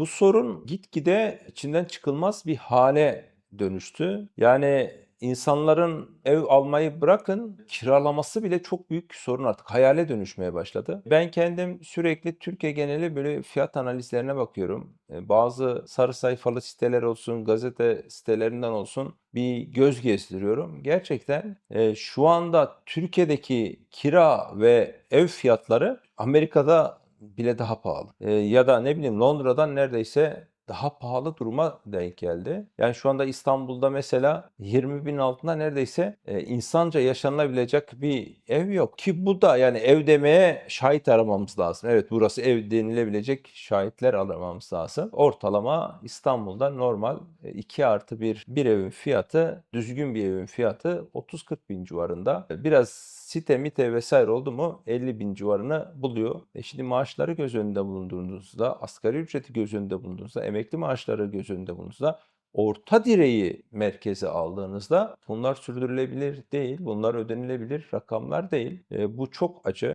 Bu sorun gitgide içinden çıkılmaz bir hale dönüştü. Yani insanların ev almayı bırakın kiralaması bile çok büyük sorun artık hayale dönüşmeye başladı. Ben kendim sürekli Türkiye geneli böyle fiyat analizlerine bakıyorum. E, Bazı sarı sayfalı siteler olsun, gazete sitelerinden olsun bir göz gezdiriyorum. Gerçekten e, şu anda Türkiye'deki kira ve ev fiyatları Amerika'da bile daha pahalı. E, ya da ne bileyim Londra'dan neredeyse daha pahalı duruma denk geldi. Yani şu anda İstanbul'da mesela 20 bin altında neredeyse e, insanca yaşanabilecek bir ev yok. Ki bu da yani ev demeye şahit aramamız lazım. Evet burası ev denilebilecek şahitler aramamız lazım. Ortalama İstanbul'da normal 2 artı 1 bir evin fiyatı düzgün bir evin fiyatı 30-40 bin civarında. Biraz site mite vesaire oldu mu 50 bin civarını buluyor. E şimdi maaşları göz önünde bulundurduğunuzda, asgari ücreti göz önünde bulundurduğunuzda, emekli maaşları göz önünde bulundurduğunuzda orta direği merkeze aldığınızda bunlar sürdürülebilir değil, bunlar ödenilebilir rakamlar değil. E, bu çok acı.